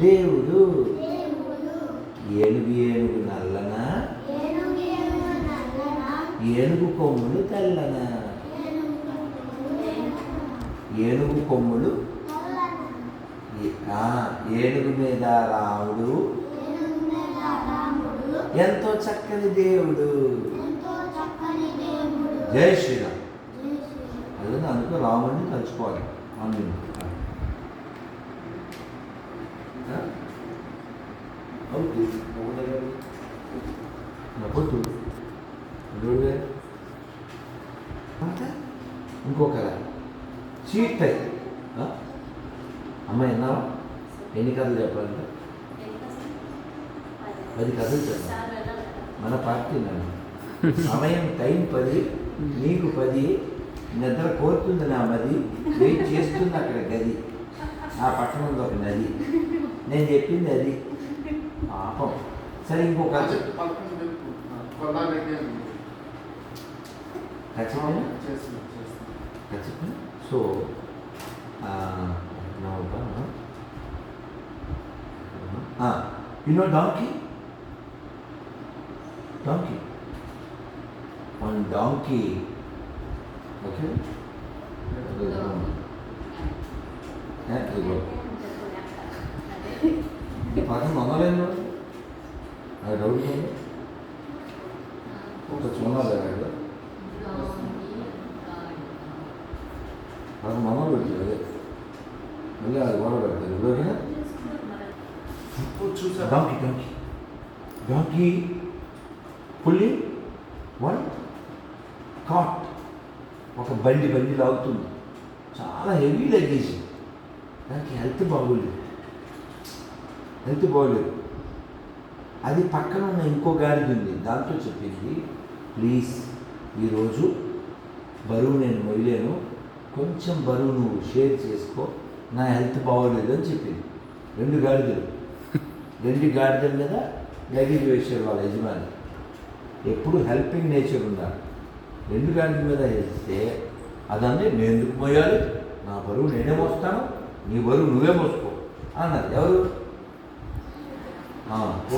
దేవుడు ఏనుగు ఏనుగు నల్లన? ఏనుగు కొమ్ములు తెల్లన? ఏనుగు కొమ్ములు ఏనుగు మీద రాముడు ఎంతో చక్కని దేవుడు. జై శ్రీరామ్. అదే అందుకు రాముడిని తలుచుకోవాలి. రాముడిని ఆ? అవును నవ్వుతూ అంతే ఇంకొక చీట్ అయితే అమ్మాయి విన్నావా ఎన్ని కథలు చెప్పాలంటే పది కథలు చెప్పాలి మన పార్టీ నన్ను సమయం టైం పది నీకు పది నిద్ర కోరుతుంది నా మది వెయిట్ చేస్తుంది అక్కడ గది ఆ పట్టణంలో ఒక నది నేను చెప్పింది అది. పాపం సరే ఇంకో కథ చెప్పు. ఖచ్చితంగా ఖచ్చితంగా so you know donkey donkey one donkey okay పక్కన మొదలైన అది డౌట్ ఉంది. ఒక చూడాలి కదా పక్కన మొదలు పెట్టారు అదే. మళ్ళీ అది పెడతారు ఇప్పుడు చూసా donkey donkey. Donkey. Pulley. One cart. ఒక బండి బండి లాగుతుంది. చాలా హెవీ లగేజ్. దానికి హెల్త్ బాగోలేదు. హెల్త్ బాగోలేదు. అది పక్కన ఉన్న ఇంకో గాడిద ఉంది. దాంతో చెప్పింది ప్లీజ్ ఈరోజు బరువు నేను మొయ్యలేను. కొంచెం బరువు నువ్వు షేర్ చేసుకో. నా హెల్త్ బాగోలేదు అని చెప్పింది. రెండు గాడిదలు. రెండు గాడిదల మీద లగేజ్ వేసాడు వాళ్ళ యజమాని. ఎప్పుడు హెల్పింగ్ నేచర్ ఉండాలి. రెండు గాడిద మీద వేస్తే అదంటే నేను ఎందుకు మోయాలి నా బరువు నేనే మోస్తాను. నీ బరువు నువ్వే మోసుకో అన్నారు. ఎవరు?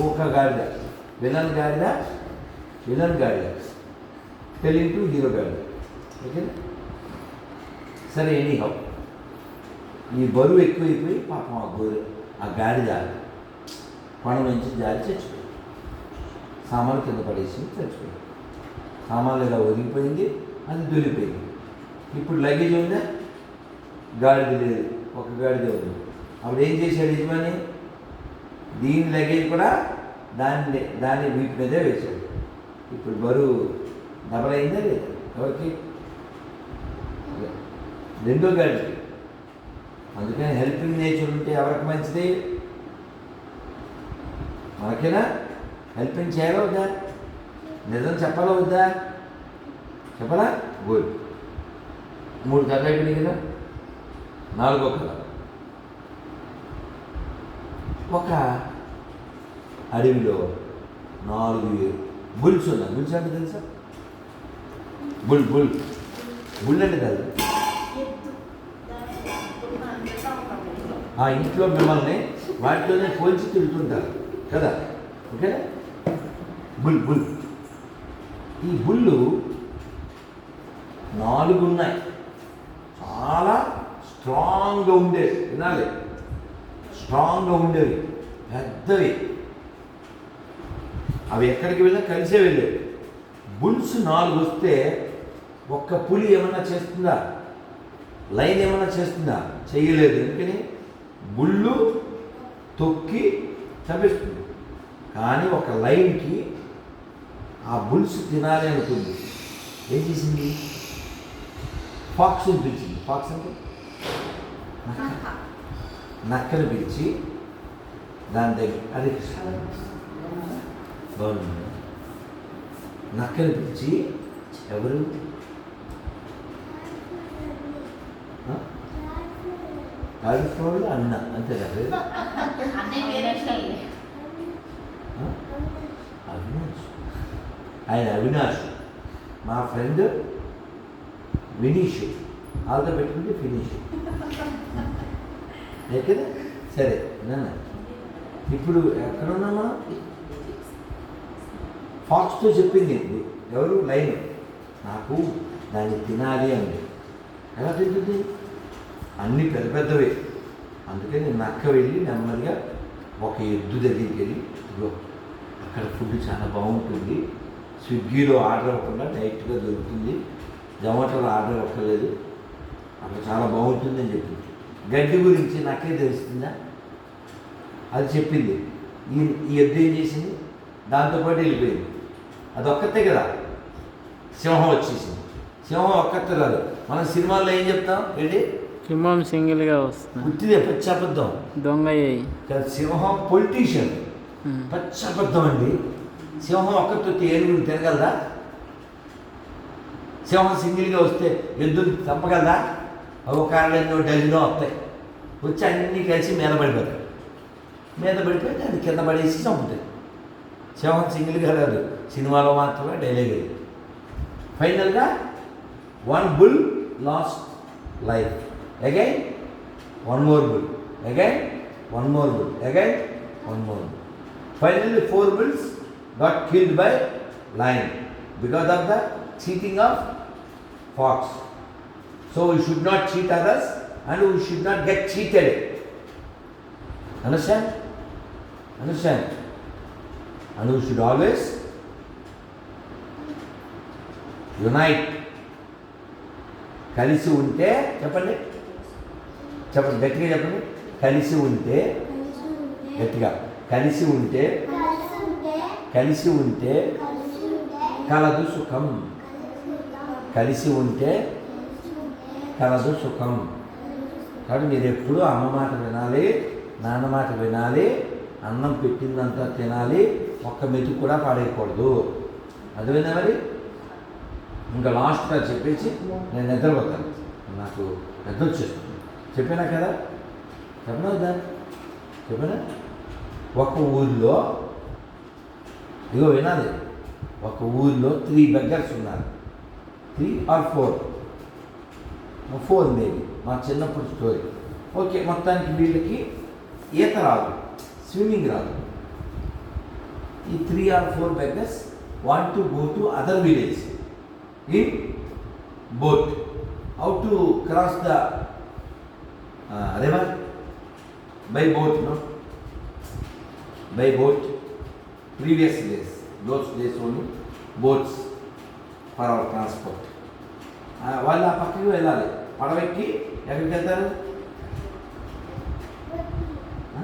ఒక గాడిద విలన్ గాడిద విలన్ గాడిద టెలింగ్ టు హీరో గాడిద ఓకే సరే ఎనీ హౌ ఈ బరువు ఎక్కువైపోయి పాపం ఆ గోరు ఆ గాడిద పణ నుంచి జారి చచ్చిపోయింది సామాన్లు కింద పడేసి చచ్చిపోయింది సామాన్లు ఇలా ఒదిగిపోయింది అది దొరికిపోయింది ఇప్పుడు లగేజ్ ఉందా గాడిద లేదు ఒక గాడిద ఉంది అప్పుడు ఏం చేశాడు యజమాని దీని లగేజ్ కూడా దాన్ని దాని వీటి మీదే వేశాడు. ఇప్పుడు బరువు డబల్ అయిందా లేదా? ఎవరికి? రెండో గాడికి అందుకని హెల్పింగ్ నేచర్ ఉంటే ఎవరికి మంచిది? మనకేనా? హెల్పింగ్ చేయాలా వద్దా? నిజం చెప్పాలా వద్దా? చెప్పాలా? గోల్ మూడు కథ అయిపోయింది కదా? నాలుగో కథ. ఒక అడవిలో నాలుగు బుల్స్ ఉన్నాయి. బుల్స్ అంటే తెలుసా? బుల్ బుల్ బుల్ అంటే కాదు. ఆ ఇంట్లో మిమ్మల్ని వాటిలోనే పోల్చి తిరుగుతుంటారు కదా? ఓకేనా? బుల్ బుల్ ఈ బుల్లు నాలుగు ఉన్నాయి. చాలా స్ట్రాంగ్గా ఉండే వినాలి. స్ట్రాంగ్గా ఉండేవి. పెద్దవి. అవి ఎక్కడికి వెళ్ళినా కలిసే వెళ్ళేవి. బుల్స్ నాలుగు వస్తే ఒక్క పులి ఏమన్నా చేస్తుందా? లైన్ ఏమన్నా చేస్తుందా? చేయలేదు. ఎందుకని? బుళ్ళు తొక్కి చంపేస్తుంది. కానీ ఒక లైన్కి ఆ బుల్స్ తినాలి అనుకుంది. ఏం చేసింది? ఫాక్స్ పిలిచింది ఫాక్స్ అంటే? నక్క నక్కను పిలిచి దాని దగ్గర అదే బాగుంది. నక్కను పిలిచి ఎవరు? తాడిపోళ్ళు అన్న అంతే కదా? అవినాష్ ఆయన అవినాష్. మా ఫ్రెండ్ వినీష్. ఆల్తో పెట్టుకుంటే ఫినిష్. కదా సరే నాన్న. ఇప్పుడు ఎక్కడున్నా మనం? ఫాక్స్తో చెప్పింది ఎవరు? లైన్. నాకు దాన్ని తినాలి అంది. ఎలా తింటుంది? అన్నీ పెద్ద పెద్దవే. అందుకని నక్క వెళ్ళి నెమ్మదిగా ఒక ఎద్దు దగ్గరికి వెళ్ళి అక్కడ ఫుడ్ చాలా బాగుంటుంది. స్విగ్గీలో ఆర్డర్ అవ్వకుండా డైరెక్ట్గా దొరుకుతుంది. జొమాటోలో ఆర్డర్ అవ్వలేదు. అక్కడ చాలా బాగుంటుంది అని చెప్పింది. గడ్డి గురించి నాకే తెలుస్తుందా? అది చెప్పింది. ఈ ఈ ఎద్దు ఏం చేసింది? దాంతోపాటు వెళ్ళిపోయింది. అది ఒక్కతే కదా. సింహం వచ్చేసింది. సింహం ఒక్కతే రాదు మనం సినిమాల్లో ఏం చెప్తాం? ఏంటి? సింహం సింగిల్గా వస్తుంది. పుట్టిదే పచ్చబద్ధం దొంగ కదా సింహం పొలిటీషియన్. పచ్చబద్ధం అండి. సింహం ఒక్కతో ఏనుగురు తినగలదా? సింహం సింగిల్గా వస్తే ఎద్దులు చంపగలదా? ఒక కారణంలో డజనో వస్తాయి. వచ్చి అన్నీ కలిసి మీద పడిపోతాయి. మీద పడిపోయి దాన్ని కింద పడేసి చంపుతాయి. సింహం సింగిల్గా కాదు సినిమాలో మాత్రమే డైలీ అది. ఫైనల్గా one bull lost life again one more bull again one more bull again one more bull finally four bulls got killed by lion because of the cheating of fox. So we should not cheat others and we should not get cheated. Understand? Understand? And we should always unite. కలిసి ఉంటే చెప్పండి చెప్పండి గట్టిగా చెప్పండి కలిసి ఉంటే గట్టిగా కలిసి ఉంటే కలిసి ఉంటే కలదు సుఖం కలిసి ఉంటాం. కలిసి ఉంటే కలిసి ఉంటే కలదు సుఖం. కాబట్టి మీరు ఎప్పుడూ అమ్మ మాట వినాలి నాన్న మాట వినాలి అన్నం పెట్టిందంతా తినాలి ఒక్క మెతుకు కూడా పాడేయకూడదు అర్థమైందా మరి? ఇంకా లాస్ట్గా చెప్పేసి నేను నిద్రపోతాను. నాకు నిద్ర వచ్చేస్తుంది. చెప్పినా కదా? చెప్పినా వద్దా? చెప్పినా? ఒక ఊరిలో ఇదిగో వినాలి. ఒక ఊరిలో త్రీ బెగ్గర్స్ ఉన్నారు. Three or four four maybe మా చిన్నప్పుడు స్టోరీ. ఓకే మొత్తానికి వీళ్ళకి ఈత రాదు. స్విమ్మింగ్ రాదు. ఈ three or four beggars want to go to other village in boat how to cross the river by boat no by boat previous days those days only boats for our transport వాళ్ళు ఆ పక్కకి వెళ్ళాలి. పడవెక్కి ఎక్కడికి వెళ్తారు? ఆ?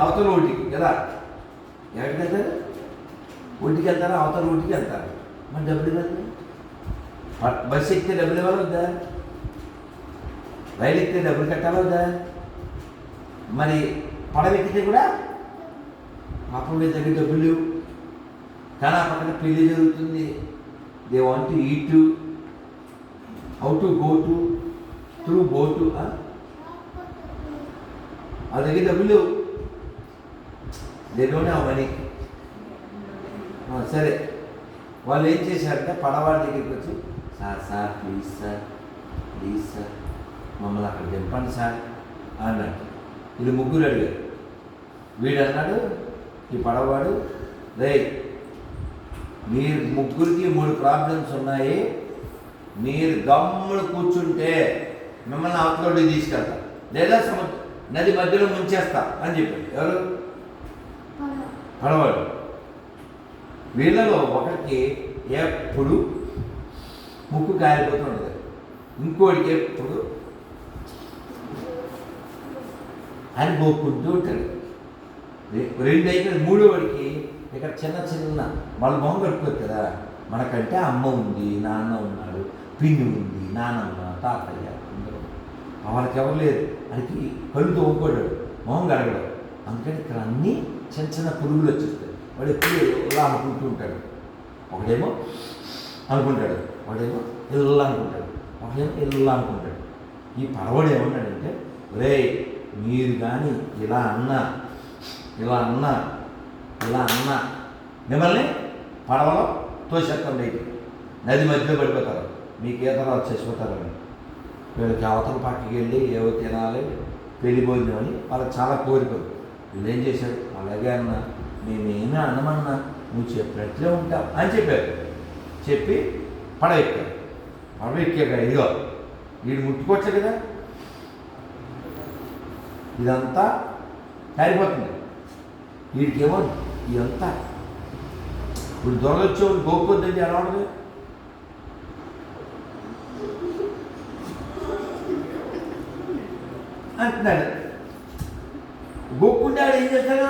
అవతల ఒంటికి కదా? ఎక్కడికి వెళ్తారు? ఒంటికి వెళ్తారా? అవతల ఒంటికి వెళ్తారు? మరి డబ్బులు ఇవ్వాలి బస్సు ఎక్కితే డబ్బులు ఇవ్వాలి వద్దా? రైలు ఎక్కితే డబ్బులు కట్టాలి వద్దా? మరి పడవ ఎక్కితే కూడా పాపం మీద దగ్గర డబ్బులు కానీ ఆ పక్కన పెళ్ళి జరుగుతుంది. They want to how to go to through go to దగ్గర డబ్బులు లేవు దే డోంట్ సరే. వాళ్ళు ఏం చేశారంటే పడవాడి దగ్గరికి వచ్చి sir sir please sir please sir మమ్మల్ని అక్కడ దింపండి సార్ అన్నాడు ఇది ముగ్గురు అడిగారు. వీడు అన్నాడు ఈ పడవాడు రే మీరు ముగ్గురికి మూడు ప్రాబ్లమ్స్ ఉన్నాయి మీరు గమ్ముడు కూర్చుంటే మిమ్మల్ని అవతలోకి తీసుకెళ్తా. లేదా సముద్ర నది మధ్యలో ముంచేస్తా అని చెప్పాడు. ఎవరు? పడవాడు. వీళ్ళలో ఒకరికి ఎప్పుడు ముక్కు కాలిపోతూ ఉండదు. ఇంకోటికి ఎప్పుడు అని పోక్కుంటూ ఉంటాడు. రెండు అయిపోయిన మూడో వాడికి ఇక్కడ చిన్న చిన్న వాళ్ళ మొహం కట్టుకోవచ్చు కదా. మనకంటే అమ్మ ఉంది నాన్న ఉన్నాడు పిన్ని ఉంది నానమ్మ తాతయ్య అందరూ. వాళ్ళకి ఎవరు లేరు అడిగి కళ్ళు తోముకోడాడు మొహం కడగడు అందుకని ఇక్కడ అన్నీ చిన్న చిన్న పురుగులు వచ్చేస్తాయి. వాడు ఎప్పుడు ఇలా అనుకుంటూ ఉంటాడు. ఒకడేమో అనుకుంటాడు వాడేమో ఇల్లు అనుకుంటాడు ఒకడేమో ఇల్లు అనుకుంటాడు. ఈ పడవడు ఏమన్నాడంటే రే మీరు కానీ ఇలా అన్నా ఇలా అన్నా ఇలా అన్నా మిమ్మల్ని పడవలో తోసేస్తాం బయటికి. నది మధ్యలో పడిపోతారు. మీకు ఏదైనా చేసిపోతారని వీళ్ళకి అవతల పక్కకి వెళ్ళి ఏవో తినాలి పెళ్ళి అని వాళ్ళకి చాలా కోరికలు. వీళ్ళు ఏం చేశారు? అలాగే అన్న మేమేమీ అన్నమన్నా నువ్వు చెప్పినట్లే ఉంటాం అని చెప్పారు. చెప్పి పడవెక్కాడు పడవెక్కాక ఇదిగో వీడు ముట్టుకోవచ్చు కదా? ఇదంతా కారిపోతుంది వీడికేమో ఇదంతా. ఇప్పుడు దొరలొచ్చేవాడు గోక్కొద్దండి ఎలా ఉండదు అంటున్నాడు. గోక్కుంటే ఆడు ఏం చేస్తాడు?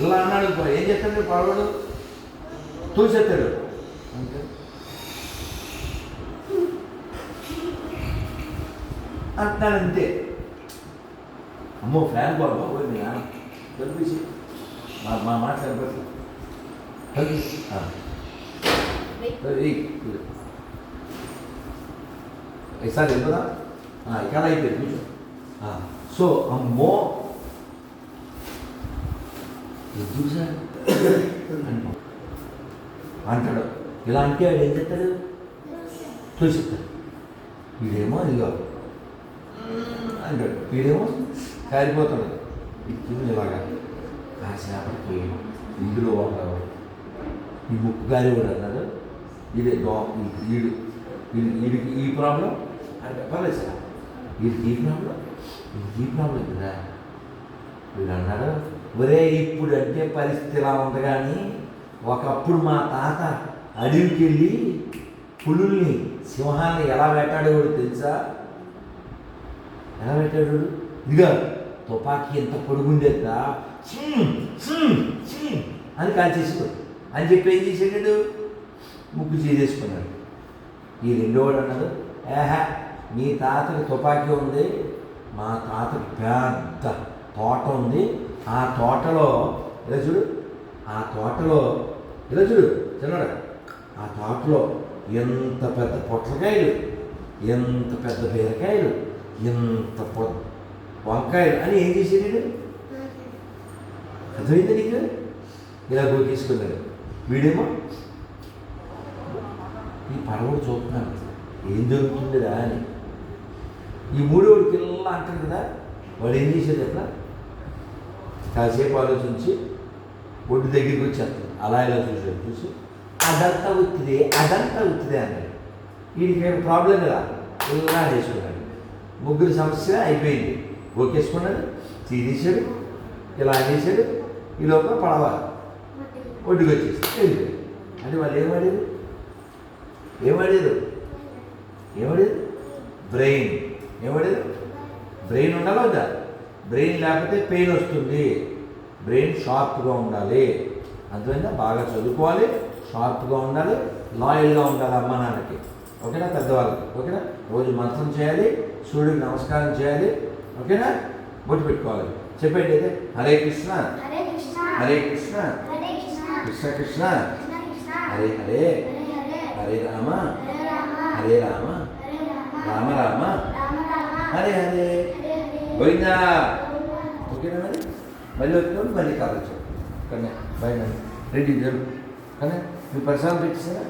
ఇలా అన్నాడు ఏం చేస్తాడు పడవడు తోసేస్తాడు. అంతే. అంటున్నాడు అంతే. అమ్మో ఫ్యాన్ బాగా పోయి మీ నాన్న కలిపేసి మా మా మాట కనపడి కలిపి ఈసారి వెళ్ళదా ఇక్కడ అయిపోయింది కూర్చో. సో అమ్మో! ఎందుకు సార్ అంటాడు. ఇలా అంటే వాడు ఏం చెప్తాడు చూసిస్తాడు. వీడేమో ఇదిగో. అంటాడు. వీడేమో కారిపోతాడు. ఇది ఇలాగా. కాసేపటికి ఇందులో ఒక ఈ ముక్కు కూడా అన్నాడు ఇది దో వీడు వీడి వీడికి ఈ ప్రాబ్లం? అంటే పర్లేదు సార్. వీడికి ఈ ప్రాబ్లం? వీడికి ఈ ప్రాబ్లం కదా వీడు అన్నాడు ఒరే ఇప్పుడు అంటే పరిస్థితి ఇలా ఉంది కానీ ఒకప్పుడు మా తాత అడవికి వెళ్ళి పులుల్ని సింహాన్ని ఎలా వేటాడేవాడు తెలుసా? ఎలా పెట్టాడు ఇదిగా తుపాకీ ఎంత పొడుగుండేదా అని కాల్చేసాడు అని చెప్పి ఏం చేసాడు ముక్కు చేసేసుకున్నాడు. ఈ రెండోవాడు అన్నాడు ఏహా మీ తాతకి తుపాకీ ఉంది మా తాతకి పెద్ద తోట ఉంది. ఆ తోటలో ఇలా చూడు ఆ తోటలో ఇలా చూడు చిన్నడా ఆ తోటలో ఎంత పెద్ద పొట్లకాయలు ఎంత పెద్ద బీరకాయలు ఎంత పొ వంకాయలు అని ఏం చేసేది అర్థమైంది నీకు? ఇలా గోకేసుకున్నాడు వీడేమో? ఈ పడవడు చూస్తున్నాను ఏం జరుగుతుందిరా అని. ఈ మూడోడు పిల్ల అంటారు కదా వాడు ఏం చేసేది అట్లా? కాసేపు ఆలోచించి ఒడ్డు దగ్గరికి వచ్చేస్తాడు. అలా ఇలా చూసాడు చూసి అదంతా ఉత్తిదే అదంతా ఉత్తిదే అన్నాడు. వీడికి ఏం ప్రాబ్లం కదా ఇలా చేసుకున్నాడు ముగ్గురు సమస్య అయిపోయింది. ఓకేసుకున్నాడు తీసేశాడు ఇలా అనేసాడు ఈ లోపల పడవ ఒడ్డుకు వచ్చేసి అంటే వాళ్ళు ఏమాడారు ఏమాడారు ఏమాడారు బ్రెయిన్. ఏమాడారు బ్రెయిన్ ఉండాలి వద్దా? బ్రెయిన్ లేకపోతే పెయిన్ వస్తుంది. బ్రెయిన్ షార్ప్గా ఉండాలి. అర్థమైందా? బాగా చదువుకోవాలి షార్ప్గా ఉండాలి లాయల్గా ఉండాలి అమ్మ నాన్నకి. ఓకేనా పెద్దవాళ్ళకి? ఓకేనా? రోజు మంత్రం చేయాలి సూర్యుడికి నమస్కారం చేయాలి ఓకేనా? బొట్టు పెట్టుకోవాలి. చెప్పండి అయితే హరే కృష్ణ. హరే కృష్ణ. కృష్ణ. కృష్ణ. హరే హరే హరే రామ. హరే రామ. రామ రామ. హరే హరే. హరే గోవిందా ఓకేనా మరి? మళ్ళీ వచ్చినప్పుడు మళ్ళీ కావచ్చు కానీ బయట రెడీ జరుగు. కానీ మీరు ప్రశాంతం ఇచ్చేసారా